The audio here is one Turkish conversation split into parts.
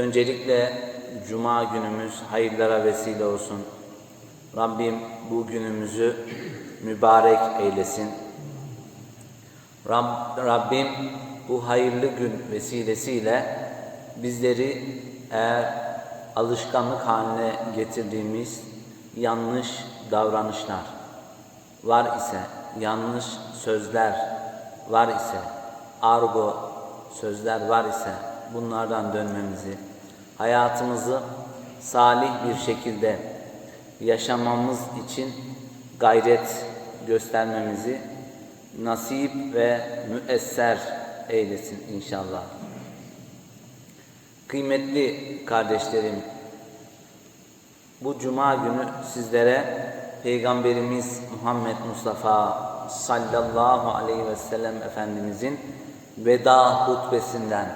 Öncelikle Cuma günümüz hayırlara vesile olsun. Rabbim bu günümüzü mübarek eylesin. Rab, Rabbim bu hayırlı gün vesilesiyle bizleri eğer alışkanlık haline getirdiğimiz yanlış davranışlar var ise, yanlış sözler var ise, argo sözler var ise bunlardan dönmemizi, hayatımızı salih bir şekilde yaşamamız için gayret göstermemizi nasip ve müesser eylesin inşallah. Kıymetli kardeşlerim, bu cuma günü sizlere Peygamberimiz Muhammed Mustafa sallallahu aleyhi ve sellem Efendimizin veda hutbesinden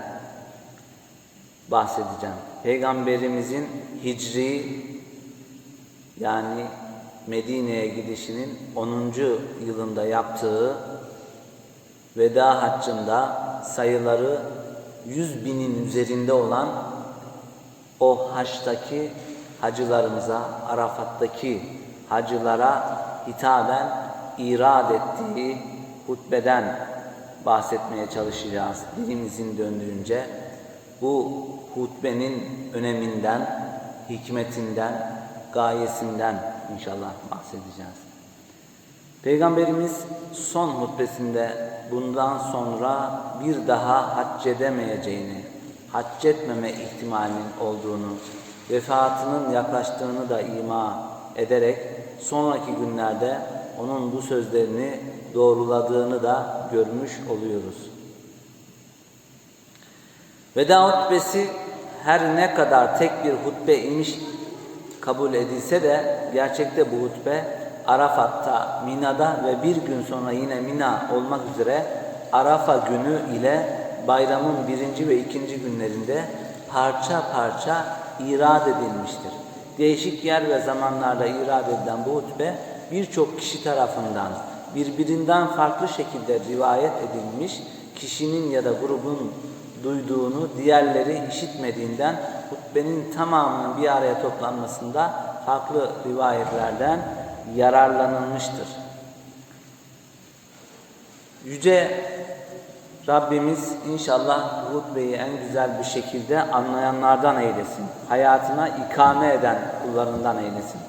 bahsedeceğim. Peygamberimizin hicri yani Medine'ye gidişinin 10. yılında yaptığı veda haccında sayıları 100 binin üzerinde olan o haçtaki hacılarımıza, Arafat'taki hacılara hitaben irad ettiği hutbeden bahsetmeye çalışacağız. Dilimizin döndüğünce bu hutbenin öneminden, hikmetinden, gayesinden inşallah bahsedeceğiz. Peygamberimiz son hutbesinde bundan sonra bir daha hac edemeyeceğini, hac etmeme ihtimalinin olduğunu, vefatının yaklaştığını da ima ederek sonraki günlerde onun bu sözlerini doğruladığını da görmüş oluyoruz. Veda hutbesi her ne kadar tek bir hutbe imiş kabul edilse de gerçekte bu hutbe Arafat'ta, Mina'da ve bir gün sonra yine Mina olmak üzere Arafa günü ile bayramın birinci ve ikinci günlerinde parça parça irad edilmiştir. Değişik yer ve zamanlarda irad edilen bu hutbe birçok kişi tarafından birbirinden farklı şekilde rivayet edilmiş, kişinin ya da grubun duyduğunu diğerleri işitmediğinden hutbenin tamamının bir araya toplanmasında farklı rivayetlerden yararlanılmıştır. Yüce Rabbimiz inşallah hutbeyi en güzel bir şekilde anlayanlardan eylesin. Hayatına ikame eden kullarından eylesin.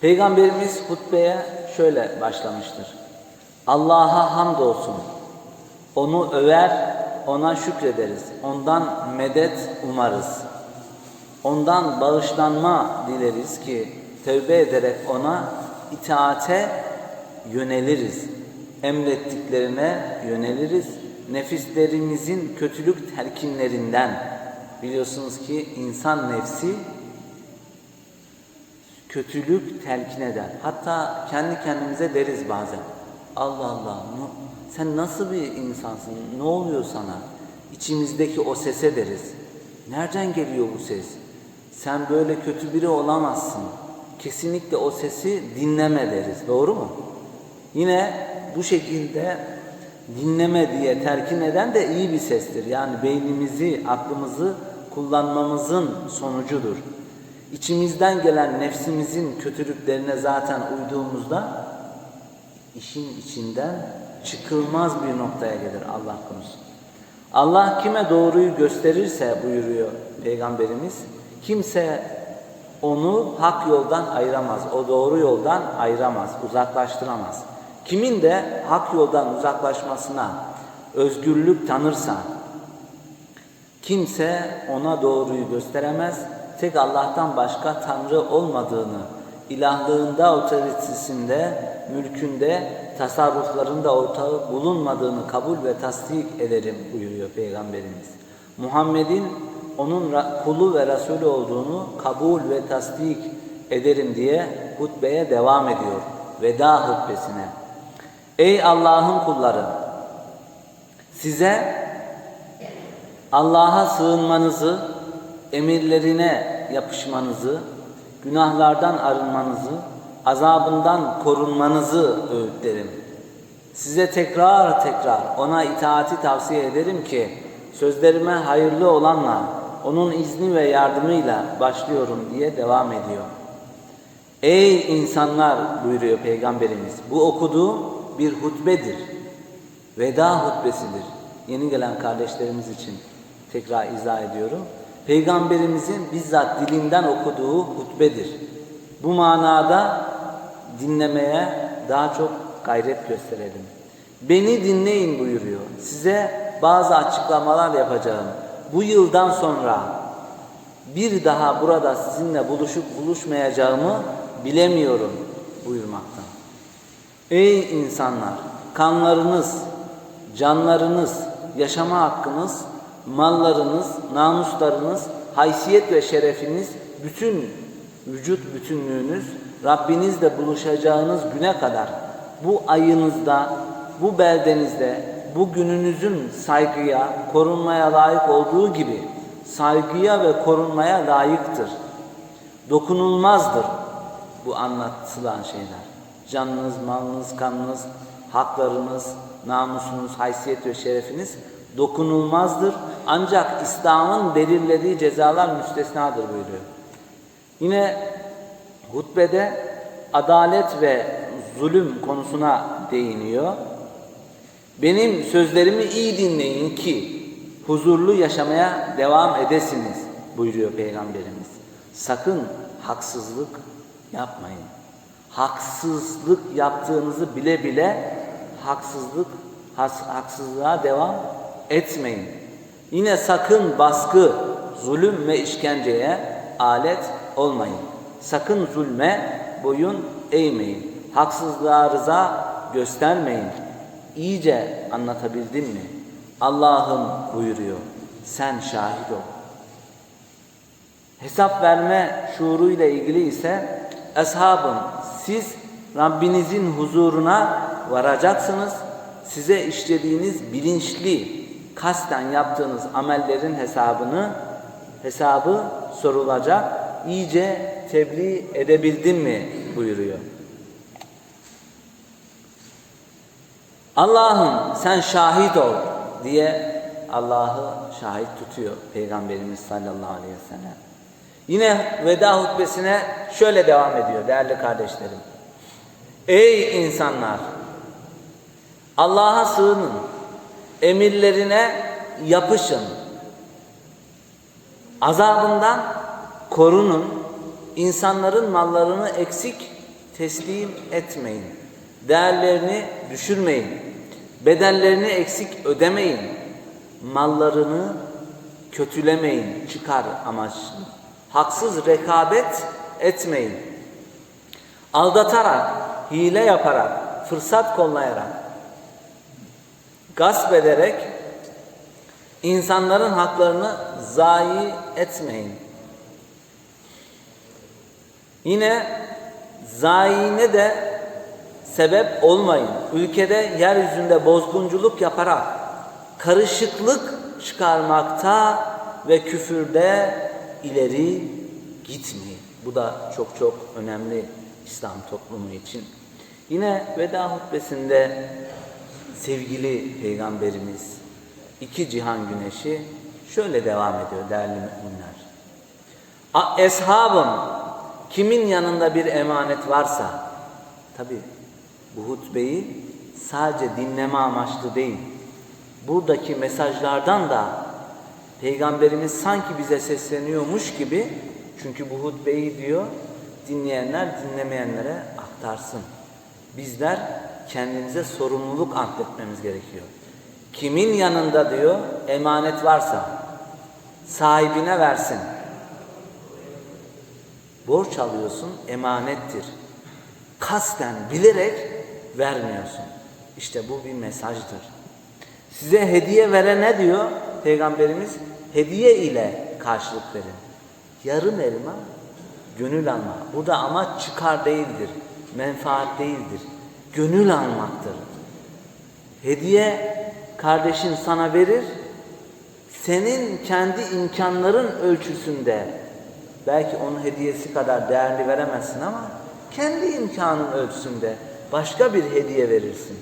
Peygamberimiz hutbeye şöyle başlamıştır. Allah'a hamdolsun. Onu över, ona şükrederiz. Ondan medet umarız. Ondan bağışlanma dileriz ki tövbe ederek ona itaate yöneliriz. Emrettiklerine yöneliriz. Nefislerimizin kötülük telkinlerinden biliyorsunuz ki insan nefsi kötülük telkin eder. Hatta kendi kendimize deriz bazen. Allah Allah sen nasıl bir insansın? Ne oluyor sana? İçimizdeki o sese deriz. Nereden geliyor bu ses? Sen böyle kötü biri olamazsın. Kesinlikle o sesi dinleme deriz. Doğru mu? Yine bu şekilde dinleme diye terkin eden de iyi bir sestir. Yani beynimizi, aklımızı kullanmamızın sonucudur. İçimizden gelen nefsimizin kötülüklerine zaten uyduğumuzda işin içinden çıkılmaz bir noktaya gelir Allah korusun. Allah kime doğruyu gösterirse buyuruyor Peygamberimiz, kimse onu hak yoldan ayıramaz, o doğru yoldan ayıramaz, uzaklaştıramaz. Kimin de hak yoldan uzaklaşmasına özgürlük tanırsa, kimse ona doğruyu gösteremez, tek Allah'tan başka Tanrı olmadığını, ilahlığında, otoritesinde, mülkünde, tasarruflarında ortağı bulunmadığını kabul ve tasdik ederim buyuruyor Peygamberimiz. Muhammed'in onun kulu ve Resulü olduğunu kabul ve tasdik ederim diye hutbeye devam ediyor. Veda hutbesine. Ey Allah'ın kulları! Size Allah'a sığınmanızı, emirlerine yapışmanızı, günahlardan arınmanızı, azabından korunmanızı öğütlerim. Size tekrar tekrar ona itaati tavsiye ederim ki Sözlerime hayırlı olanla, onun izni ve yardımıyla başlıyorum diye devam ediyor. Ey insanlar buyuruyor Peygamberimiz. Bu okuduğum bir hutbedir. Veda hutbesidir. Yeni gelen kardeşlerimiz için tekrar izah ediyorum. Peygamberimizin bizzat dilinden okuduğu hutbedir. Bu manada dinlemeye daha çok gayret gösterelim. Beni dinleyin buyuruyor. Size bazı açıklamalar yapacağım. Bu yıldan sonra bir daha burada sizinle buluşup buluşmayacağımı bilemiyorum buyurmakta. Ey insanlar! Kanlarınız, canlarınız, yaşama hakkınız, mallarınız, namuslarınız, haysiyet ve şerefiniz, bütün vücut bütünlüğünüz, Rabbinizle buluşacağınız güne kadar bu ayınızda, bu beldenizde, bu gününüzün saygıya, korunmaya layık olduğu gibi saygıya ve korunmaya layıktır. Dokunulmazdır bu anlatılan şeyler. Canınız, malınız, kanınız, haklarınız, namusunuz, haysiyet ve şerefiniz dokunulmazdır. Ancak İslam'ın belirlediği cezalar müstesnadır buyuruyor. Yine hutbede adalet ve zulüm konusuna değiniyor. Benim sözlerimi iyi dinleyin ki huzurlu yaşamaya devam edesiniz buyuruyor Peygamberimiz. Sakın haksızlık yapmayın. Haksızlık yaptığınızı bile bile haksızlık haksızlığa devam etmeyin. Yine sakın baskı, zulüm ve işkenceye alet olmayın. Sakın zulme boyun eğmeyin. Haksızlığa rıza göstermeyin. İyice anlatabildim mi? Allah'ım buyuruyor. Sen şahit ol. Hesap verme şuuruyla ilgili ise Eshabım siz Rabbinizin huzuruna varacaksınız. Size işlediğiniz bilinçli, kasten yaptığınız amellerin hesabını hesabı sorulacak. İyice tebliğ edebildin mi buyuruyor. Allah'ım sen şahit ol diye Allah'ı şahit tutuyor Peygamberimiz sallallahu aleyhi ve sellem. Yine veda hutbesine şöyle devam ediyor değerli kardeşlerim. Ey insanlar! Allah'a sığının, emirlerine yapışın, azabından korunun, insanların mallarını eksik teslim etmeyin, değerlerini düşürmeyin, bedellerini eksik ödemeyin, mallarını kötülemeyin, çıkar amaçlı. Haksız rekabet etmeyin. Aldatarak, hile yaparak, fırsat kollayarak, gasp ederek insanların haklarını zayi etmeyin. Yine zayine de sebep olmayın. Ülkede yeryüzünde bozgunculuk yaparak karışıklık çıkarmakta ve küfürde ileri gitmeyin. Bu da çok çok önemli İslam toplumu için. Yine veda hutbesinde sevgili peygamberimiz iki cihan güneşi şöyle devam ediyor değerli müminler. Eshabım kimin yanında bir emanet varsa tabi bu hutbeyi sadece dinleme amaçlı değil buradaki mesajlardan da Peygamberimiz sanki bize sesleniyormuş gibi çünkü bu hutbeyi diyor dinleyenler dinlemeyenlere aktarsın. Bizler kendimize sorumluluk atletmemiz gerekiyor. Kimin yanında diyor emanet varsa sahibine versin. Borç alıyorsun emanettir. Kasten bilerek vermiyorsun. İşte bu bir mesajdır. Size hediye vere ne diyor Peygamberimiz? Hediye ile karşılık verin. Yarım elma, gönül alma. Burada amaç çıkar değildir, menfaat değildir. Gönül almaktır. Hediye kardeşin sana verir, senin kendi imkanların ölçüsünde belki onun hediyesi kadar değerli veremezsin ama kendi imkanın ölçüsünde başka bir hediye verirsin.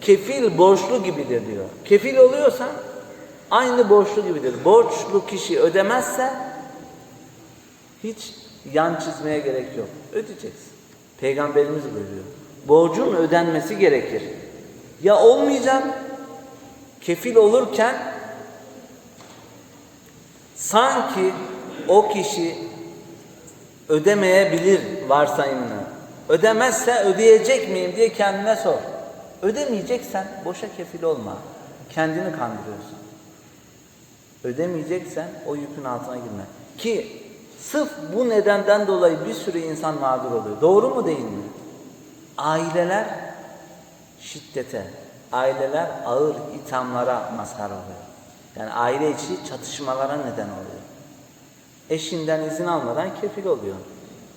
Kefil borçlu gibidir diyor. Kefil oluyorsan Aynı borçlu gibidir. Borçlu kişi ödemezse hiç yan çizmeye gerek yok. Ödeyeceksin. Peygamberimiz buyuruyor. Borcun ödenmesi gerekir. Ya olmayacak, kefil olurken sanki o kişi ödemeyebilir varsayımını. Ödemezse ödeyecek miyim diye kendine sor. Ödemeyeceksen boşa kefil olma. Kendini kandırıyorsun. Ödemeyeceksen o yükün altına girme. Ki sırf bu nedenden dolayı bir sürü insan mağdur oluyor. Doğru mu değil mi? Aileler şiddete, aileler ağır ithamlara mazhar oluyor. Yani aile içi çatışmalara neden oluyor. Eşinden izin almadan kefil oluyor.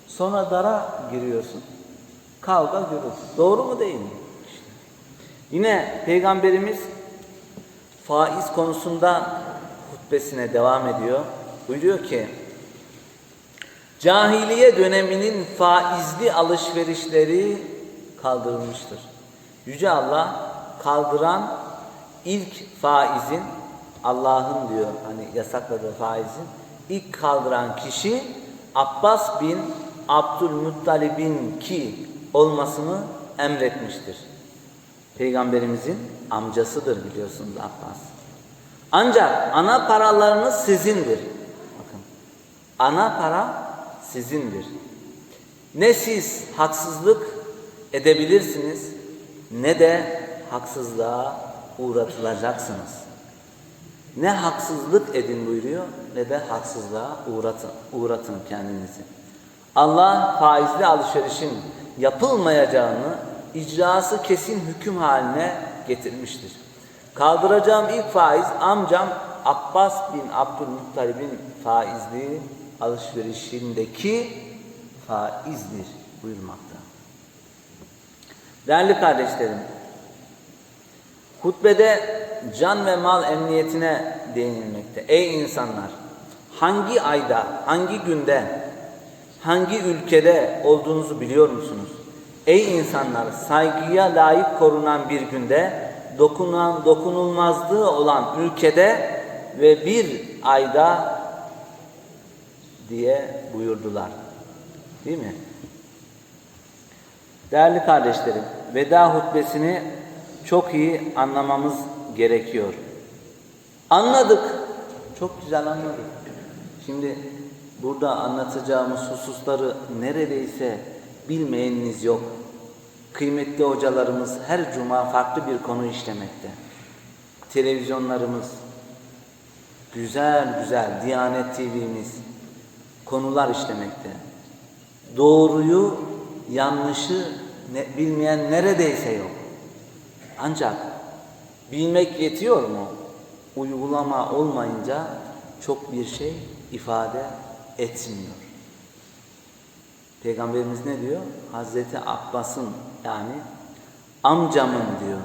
Sonra dara giriyorsun. Kavga gürültü. Doğru mu değil mi? Yine Peygamberimiz faiz konusunda hutbesine devam ediyor. Buyuruyor ki Cahiliye döneminin faizli alışverişleri kaldırılmıştır. Yüce Allah kaldıran ilk faizin Allah'ın diyor hani yasakladığı faizin ilk kaldıran kişi Abbas bin Abdülmuttalib'in ki olmasını emretmiştir. Peygamberimizin amcasıdır biliyorsunuz Abbas. Ancak ana paralarınız sizindir. Bakın. Ana para sizindir. Ne siz haksızlık edebilirsiniz ne de haksızlığa uğratılacaksınız. Ne haksızlık edin buyuruyor ne de haksızlığa uğratın, uğratın kendinizi. Allah faizli alışverişin yapılmayacağını icrası kesin hüküm haline getirmiştir. Kaldıracağım ilk faiz amcam Abbas bin Abdülmuttalib'in faizli alışverişindeki faizdir buyurmakta. Değerli kardeşlerim, hutbede can ve mal emniyetine değinilmekte. Ey insanlar, hangi ayda, hangi günde, hangi ülkede olduğunuzu biliyor musunuz? Ey insanlar, saygıya layık korunan bir günde, dokunan, dokunulmazlığı olan ülkede ve bir ayda diye buyurdular. Değil mi? Değerli kardeşlerim, veda hutbesini çok iyi anlamamız gerekiyor. Anladık. Çok güzel anladık. Şimdi burada anlatacağımız hususları neredeyse bilmeyeniniz yok. Kıymetli hocalarımız her cuma farklı bir konu işlemekte. Televizyonlarımız, güzel güzel Diyanet TV'miz konular işlemekte. Doğruyu, yanlışı ne, bilmeyen neredeyse yok. Ancak bilmek yetiyor mu? Uygulama olmayınca çok bir şey ifade etmiyor. Peygamberimiz ne diyor? Hazreti Abbas'ın yani amcamın diyor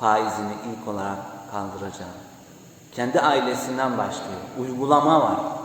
faizini ilk olarak kaldıracağım. Kendi ailesinden başlıyor. Uygulama var.